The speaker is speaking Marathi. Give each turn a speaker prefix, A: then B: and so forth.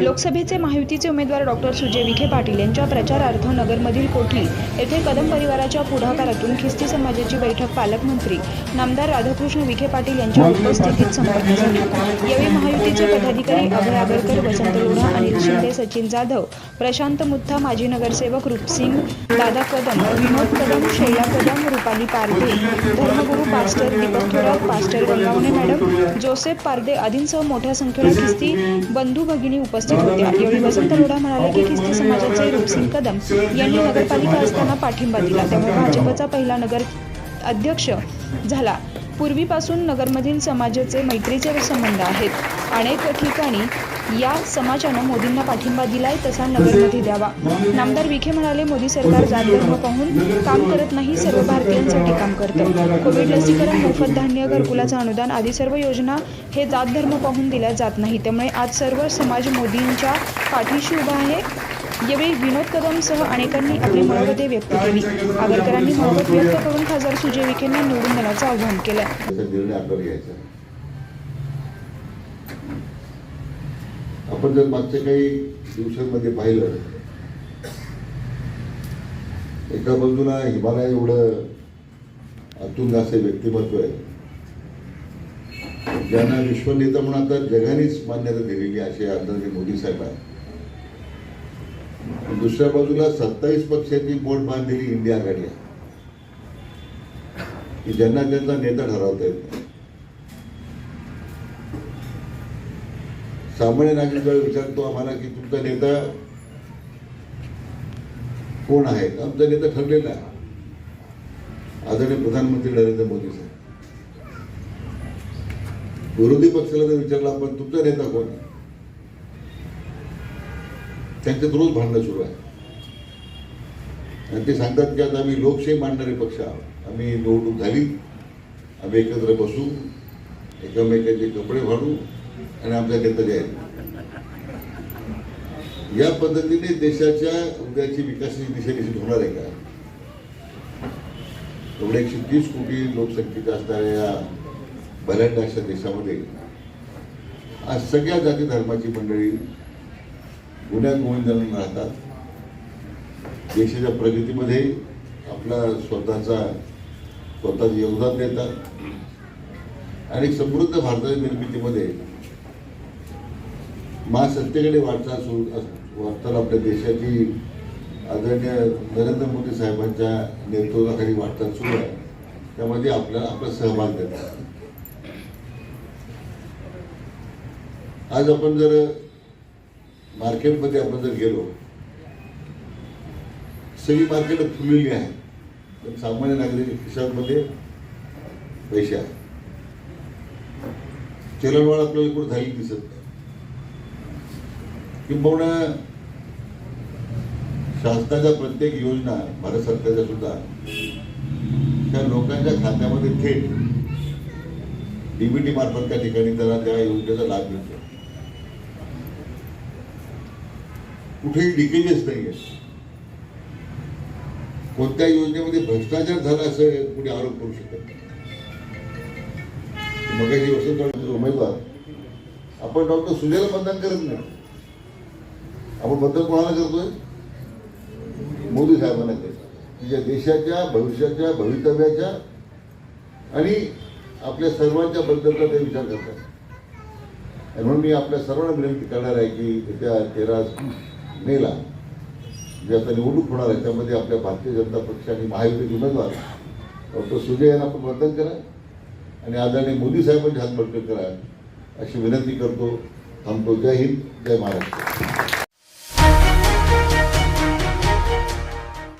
A: लोकसभेचे महायुतीचे उमेदवार डॉक्टर सुजय विखे पाटील यांच्या प्रचारार्थ नगरमधील कोठी येथे कदम परिवाराच्या पुढाकारातून ख्रिस्ती समाजाची बैठक पालकमंत्री नामदार राधाकृष्ण विखे पाटील यांच्या उपस्थितीत संपन्न झाली. यावेळी महायुतीचे पदाधिकारी अभय आगरकर वसंत लोढा अनिल शिंदे सचिन जाधव प्रशांत मुत्था माजी नगरसेवक रूपसिंग दादा कदम विनोद कदम शैला पारदे धर्मगुरू pastor Deepak Thorat pastor Gangawane madam Joseph Parde आदींसह मोठ्या संख्येने ख्रिस्ती बंधू भगिनी उपस्थित होत्या. यावेळी वसंत लोढा म्हणाले की ख्रिस्ती समाजाचे रूपसिंग कदम यांनी नगरपालिका असताना पाठिंबा दिला. त्यामुळे भाजपचा पहिला नगर अध्यक्ष झाला. पूर्वीपासून नगरमधील समाजाचे मैत्रीचे संबंध आहेत. अनेक ठिकाणी या समाजानं मोदींना पाठिंबा दिलाय तसा नगरमध्ये द्यावा. नामदार विखे म्हणाले मोदी सरकार जातधर्म पाहून काम करत नाही सर्व भारतीयांसाठी काम करतं. कोविड लसीकरण मोफत धान्य घरकुलाचं अनुदान आदी सर्व योजना हे जात धर्म पाहून दिल्या जात नाही. त्यामुळे आज सर्व समाज मोदींच्या पाठीशी उभा आहे. यावेळी विनोद कदमसह अनेकांनी आपली मनोगते व्यक्त केली. आगरकरांनी मनोगत व्यक्त करून खासदार सुजय विखेंना निवडून देण्याचं आवाहन केलं
B: त्याचा निर्णय आपल्याला घ्यायचा आहे. आपण जर मागच्या काही दिवसांमध्ये पाहिलं एका बाजूला हिमालय एवढं अतुंग असे व्यक्तिमत्व आहे. ज्यांना विश्वनेता म्हणून आता जगानेच मान्यता दिलेली असे आदरणीय मोदी साहेब आहे दुसऱ्या बाजूला सत्तावीस पक्षांची बोट बांधलेली इंडिया आघाडी आहे. की ज्यांना त्यांचा नेता ठरवता येत. नाही सामान्य नागरिक विचारतो आम्हाला की तुमचा नेता कोण आहे? आमचा नेता ठरलेला आहे. आदरणीय प्रधानमंत्री नरेंद्र मोदी साहेब. विरोधी पक्षाला जर विचारलं आपण तुमचा नेता कोण आहे? त्यांच्यात रोज भांडणं सुरू आहे. आणि ते सांगतात की आता आम्ही लोकशाही मांडणारे पक्ष आहोत. आम्ही निवडणूक झाली आम्ही एकत्र बसू एकमेकांचे कपडे फाडू आणि आमचा नेता आहेत. या पद्धतीने देशाच्या उद्याची विकासाची दिशा निश्चित होणार आहे का? एवढे एकशे तीस कोटी लोकसंख्येच्या असणाऱ्या या अशा देशामध्ये आज सगळ्या जाती धर्माची मंडळी गुन्ह्यात गोविंदानं राहतात. देशाच्या प्रगतीमध्ये आपला स्वतःचा स्वतःचं योगदान देतात. आणि समृद्ध भारताच्या निर्मितीमध्ये महासत्तेकडे वाटचाल सुरू वाटचाल आपल्या देशाची आदरणीय नरेंद्र मोदी साहेबांच्या नेतृत्वाखाली वाटचाल सुरू आहे. त्यामध्ये आपल्याला आपला सहभाग देतात. आज आपण जर मार्केटमध्ये आपण जर गेलो सगळी मार्केट फुललेली आहे पण सामान्य नागरिक खिशांमध्ये पैसे आहेत. चलनवाढ आपल्याला कुठं झाली दिसत नाही. किंबहुना शासनाच्या प्रत्येक योजना भारत सरकारच्या सुद्धा त्या लोकांच्या खात्यामध्ये थेट डीबीटी मार्फत त्या ठिकाणी त्याला त्या योजनेचा लाभ मिळतो कुठेही लिकेजेस नाही आहे कोणत्या योजनेमध्ये भ्रष्टाचार झाला असं कुणी आरोप करू शकत नाही. वसंत उमेदवार आपण डॉक्टर सुजयला मतदान करत नाही. आपण बद्दल कोणाला करतोय? मोदी साहेबांना करतो ज्या देशाच्या भविष्याच्या भवितव्याच्या आणि आपल्या सर्वांच्या बद्दलचा ते विचार करतात. आणि म्हणून मी आपल्या सर्वांना विनंती करणार आहे की येत्या तेरा मेला जे आता निवडणूक होणार आहे त्यामध्ये आपल्या भारतीय जनता पक्ष आणि महायुतीचे उमेदवार डॉक्टर सुजय यांना आपण मतदान करा आणि आदरणीय मोदी साहेबांचे हात बळकट करा अशी विनंती करतो. थांबतो. जय हिंद. जय महाराष्ट्र.